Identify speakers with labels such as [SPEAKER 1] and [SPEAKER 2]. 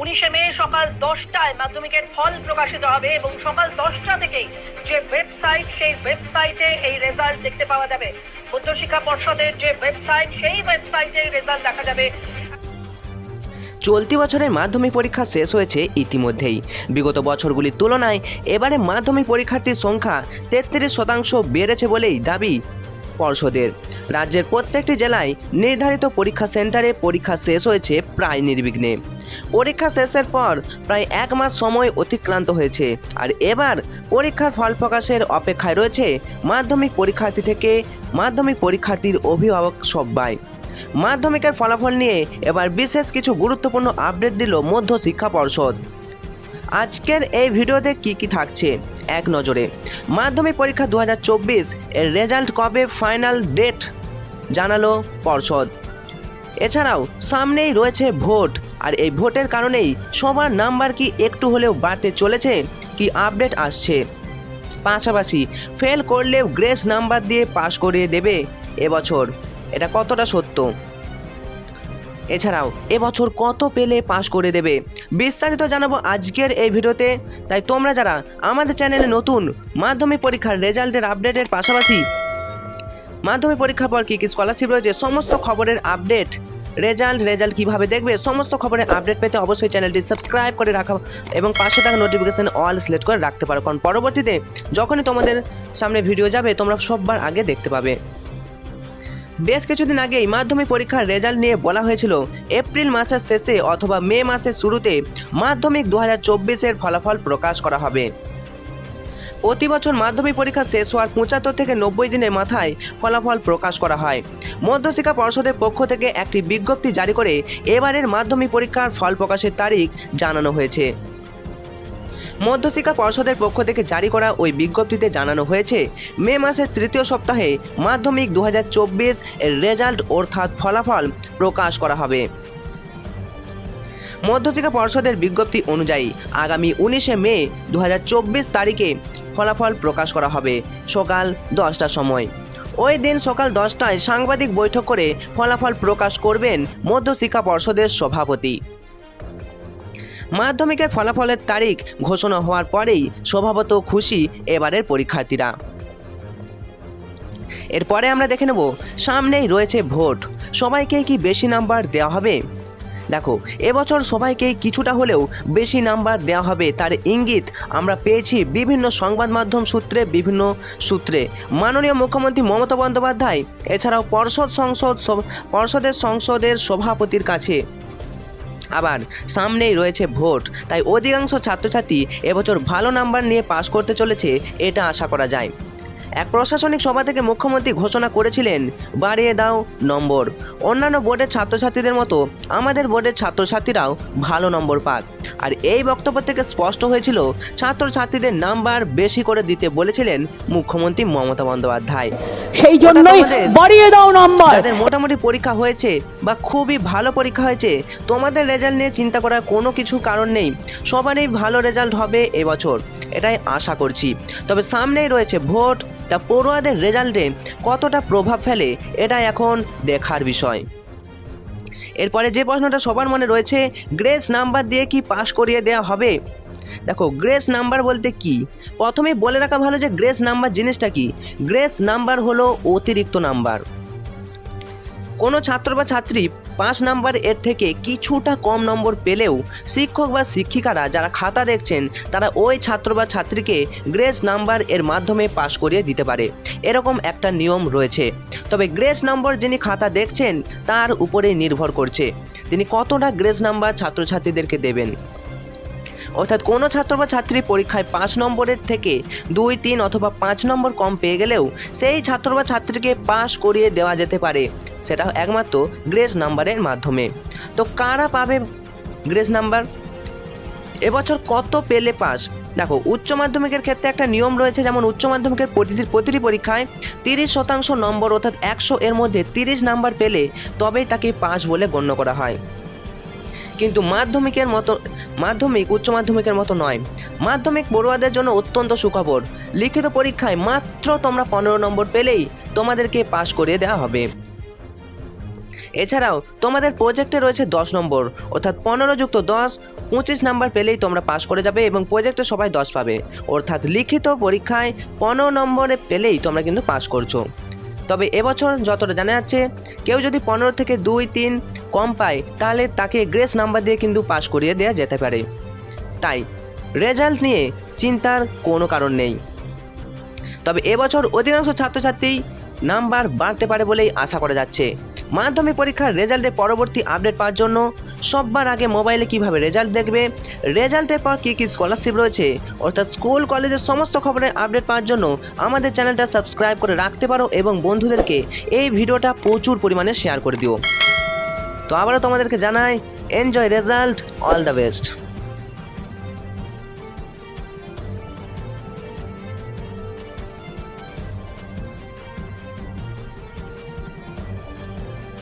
[SPEAKER 1] উনিশে মে সকাল দশটায় মাধ্যমিকের ফল প্রকাশিত হবে এবং সকাল দশটা থেকেই যে ওয়েবসাইট সেই ওয়েবসাইটে এই রেজাল্ট দেখতে পাওয়া যাবে। উচ্চশিক্ষা পর্ষদের যে ওয়েবসাইট সেই ওয়েবসাইটে রেজাল্ট দেখা যাবে।
[SPEAKER 2] চলতি বছরের মাধ্যমিক পরীক্ষা শেষ হয়েছে ইতিমধ্যেই। বিগত বছরগুলির তুলনায় এবারে মাধ্যমিক পরীক্ষার্থীর সংখ্যা তেত্রিশ শতাংশ বেড়েছে বলেই দাবি পর্ষদের। রাজ্যের প্রত্যেকটি জেলায় নির্ধারিত পরীক্ষা সেন্টারে পরীক্ষা শেষ হয়েছে প্রায় নির্বিঘ্নে। পরীক্ষা শেষের পর প্রায় এক মাস সময় অতিক্রান্ত হয়েছে। আর এবার পরীক্ষার ফল প্রকাশের অপেক্ষায় রয়েছে মাধ্যমিক পরীক্ষার্থী থেকে মাধ্যমিক পরীক্ষার্থীর অভিভাবক সবাই মাধ্যমিকের ফলাফল নিয়ে এবার বিশেষ কিছু গুরুত্বপূর্ণ আপডেট দিল মধ্য শিক্ষা পর্ষদ। আজকের এই ভিডিওতে কি কি থাকছে? এক নজরে। মাধ্যমিক পরীক্ষা দু হাজার চব্বিশ, এর রেজাল্ট কবে ফাইনাল ডেট জানালো পর্ষদ। এছাড়াও, সামনেই রয়েছে ভোট। আর এই ভোটের কারণেই সবার নাম্বার কি একটু হলেও বাড়তে চলেছে, কি আপডেট আসছে। পাশাপাশি ফেল করলেও গ্রেস নাম্বার দিয়ে পাশ করিয়ে দেবে এবছর। এটা কতটা সত্য? এছাড়াও, এবছর কত পেলে পাশ করে দেবে? বিস্তারিত জানাব আজকের এই ভিডিওতে। তাই তোমরা যারা আমাদের চ্যানেলে নতুন, মাধ্যমিক পরীক্ষার রেজাল্টের আপডেটের পাশাপাশি মাধ্যমিক পরীক্ষার পর কী কী স্কলারশিপ রয়েছে, সমস্ত খবরের আপডেট, রেজাল্ট রেজাল্ট কীভাবে দেখবে, সমস্ত খবরের আপডেট পেতে অবশ্যই চ্যানেলটি সাবস্ক্রাইব করে রাখা এবং পাশে থাকা নোটিফিকেশান অল সিলেক্ট করে রাখতে পারো। কারণ পরবর্তীতে যখনই তোমাদের সামনে ভিডিও যাবে, তোমরা সববার আগে দেখতে পাবে। বেশ কিছুদিন আগেই মাধ্যমিক পরীক্ষার রেজাল্ট নিয়ে বলা হয়েছিল, এপ্রিল মাসের শেষে অথবা মে মাসের শুরুতে মাধ্যমিক দু হাজার ফলাফল প্রকাশ করা হবে। প্রতি বছর মাধ্যমিক পরীক্ষা শেষ হওয়ার পঁচাত্তর থেকে নব্বই দিনের মাথায় ফলাফল প্রকাশ করা হয়। মধ্যশিক্ষা পর্ষদের পক্ষ থেকে একটি বিজ্ঞপ্তি জারি করে এবারের মাধ্যমিক পরীক্ষার ফল প্রকাশের তারিখ জানানো হয়েছে। মধ্যশিক্ষা পর্ষদের পক্ষ থেকে জারি করা ওই বিজ্ঞপ্তিতে জানানো হয়েছে, মে মাসের তৃতীয় সপ্তাহে মাধ্যমিক দু হাজার চব্বিশ এর রেজাল্ট অর্থাৎ ফলাফল প্রকাশ করা হবে। মধ্যশিক্ষা পর্ষদের বিজ্ঞপ্তি অনুযায়ী আগামী উনিশে মে দু হাজার চব্বিশ তারিখে ফলাফল প্রকাশ করা হবে সকাল দশটার সময়। ওই দিন সকাল দশটায় সাংবাদিক বৈঠক করে ফলাফল প্রকাশ করবেন মধ্যশিক্ষা পর্ষদের সভাপতি। মাধ্যমিকের ফলাফলের তারিখ ঘোষণা হওয়ার পরেই স্বভাবত খুশি এবারের পরীক্ষার্থীরা। এরপরে আমরা দেখে নেব, সামনেই রয়েছে ভোট। সবাইকে কি বেশি নাম্বার দেওয়া হবে? দেখো, এবছর সবাইকে কিছুটা হলেও বেশি নাম্বার দেওয়া হবে। তার ইঙ্গিত আমরা পেয়েছি বিভিন্ন সংবাদ মাধ্যম সূত্রে, বিভিন্ন সূত্রে। মাননীয় মুখ্যমন্ত্রী মমতা বন্দ্যোপাধ্যায়, এছাড়াও পর্ষদ সংসদ পর্ষদের সংসদের সভাপতির কাছে আবার সামনেই রয়েছে ভোট। তাই অধিকাংশ ছাত্রছাত্রী এবছর ভালো নাম্বার নিয়ে পাশ করতে চলেছে, এটা আশা করা যায়। এক প্রশাসনিক সভা থেকে মুখ্যমন্ত্রী ঘোষণা করেছিলেন বাড়িয়ে দাও নম্বর। অন্যান্য বোর্ডের ছাত্রছাত্রীদের মতো আমাদের বোর্ডের ছাত্রছাত্রীরাও ভালো নম্বর পাক। আর এই বক্তব্য থেকে স্পষ্ট হয়েছিল ছাত্রছাত্রীদের নাম্বার বেশি করে দিতে বলেছিলেন মুখ্যমন্ত্রী মমতা বন্দ্যোপাধ্যায়।
[SPEAKER 3] সেই জন্যই বাড়িয়ে দাও নাম্বার।
[SPEAKER 2] যাদের মোটামুটি পরীক্ষা হয়েছে বা খুবই ভালো পরীক্ষা হয়েছে তোমাদের রেজাল্ট নিয়ে চিন্তা করার কোনো কিছু কারণ নেই। সবারই ভালো রেজাল্ট হবে এবছর এটাই আশা করছি। তবে সামনেই রয়েছে ভোট তা পড়ুয়াদের রেজাল্টে কতটা প্রভাব ফেলে এটা এখন দেখার বিষয়। এরপরে যে প্রশ্নটা সবার মনে রয়েছে, গ্রেস নাম্বার দিয়ে কি পাশ করিয়ে দেওয়া হবে? দেখো, গ্রেস নাম্বার বলতে কি? প্রথমেই বলে রাখা ভালো যে গ্রেস নাম্বার জিনিসটা কি? গ্রেস নাম্বার হলো অতিরিক্ত নাম্বার। কোনো ছাত্র বা ছাত্রী পাঁচ নাম্বার এর থেকে কিছুটা কম নম্বর পেলেও শিক্ষক বা শিক্ষিকারা যারা খাতা দেখছেন, তারা ওই ছাত্র বা ছাত্রীকে গ্রেস নাম্বার এর মাধ্যমে পাশ করিয়ে দিতে পারে। এরকম একটা নিয়ম রয়েছে। তবে গ্রেস নম্বর যিনি খাতা দেখছেন, তার উপরে নির্ভর করছে। তিনি কতটা গ্রেস নাম্বার ছাত্রছাত্রীদেরকে দেবেন? অর্থাৎ কোনো ছাত্র বা ছাত্রী পরীক্ষায় পাঁচ নম্বরের থেকে দুই, তিন অথবা পাঁচ নম্বর কম পেয়ে গেলেও সেই ছাত্র বা ছাত্রীকে পাশ করিয়ে দেওয়া যেতে পারে। সেটা একমাত্র গ্রেস নাম্বারের মাধ্যমে। তো কারা পাবে গ্রেস নাম্বার? এবছর কত পেলে পাস? দেখো, উচ্চ মাধ্যমিকের ক্ষেত্রে একটা নিয়ম রয়েছে, যেমন উচ্চ মাধ্যমিকের প্রতিটি প্রতিটি পরীক্ষায় তিরিশ শতাংশ নম্বর অর্থাৎ একশো এর মধ্যে তিরিশ নাম্বার পেলে তবেই তাকে পাস বলে গণ্য করা হয়। কিন্তু মাধ্যমিকের মতো মাধ্যমিক উচ্চ মাধ্যমিকের মতো নয়। মাধ্যমিক পড়ুয়াদের জন্য অত্যন্ত সুখবর। লিখিত পরীক্ষায় মাত্র তোমরা পনেরো নম্বর পেলেই তোমাদেরকে পাশ করিয়ে দেওয়া হবে। এছাড়াও, তোমাদের প্রজেক্টে রয়েছে দশ নম্বর, অর্থাৎ পনেরো যুক্ত দশ, পঁচিশ নাম্বার পেলেই তোমরা পাশ করে যাবে এবং প্রজেক্টে সবাই দশ পাবে। অর্থাৎ লিখিত পরীক্ষায় পনেরো নম্বরে পেলেই তোমরা কিন্তু পাশ করছ। তবে এবছর যতটা জানা যাচ্ছে, কেউ যদি পনেরো থেকে দুই, তিন কম পায়, তাহলে তাকে গ্রেস নাম্বার দিয়ে কিন্তু পাশ করিয়ে দেওয়া যেতে পারে। তাই রেজাল্ট নিয়ে চিন্তার কোনো কারণ নেই। তবে এবছর অধিকাংশ ছাত্রছাত্রী নাম্বার বাড়তে পারে বলেই আশা করা যাচ্ছে। মাধ্যমিক পরীক্ষার রেজাল্টের পরবর্তী আপডেট পাওয়ার জন্য সববার আগে মোবাইলে কীভাবে রেজাল্ট দেখবে, রেজাল্টের পর কী কী স্কলারশিপ রয়েছে, অর্থাৎ স্কুল কলেজের সমস্ত খবরের আপডেট পাওয়ার জন্য আমাদের চ্যানেলটা সাবস্ক্রাইব করে রাখতে পারো এবং বন্ধুদেরকে এই ভিডিওটা প্রচুর পরিমাণে শেয়ার করে দিও। তো আবারও তোমাদেরকে জানাই enjoy result all the best